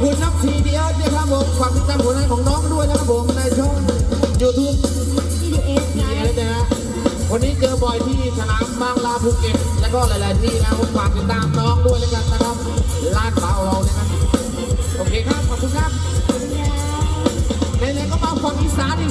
คุณนับทีเดียวนะครับผมฝากติดตามผลงานของน้องด้วยนะครับผมในช่อง YouTube TBS นะฮะวันนี้เจอบ่อยที่สนามบางลาภูเก็ตแล้วก็หลาย ๆ ที่นะผมฝากติดตามน้องด้วยแล้วกันนะครับลาดเบาเรานะครับโอเคครับขอบคุณครับไหนๆก็มาฝั่งอีสานอีก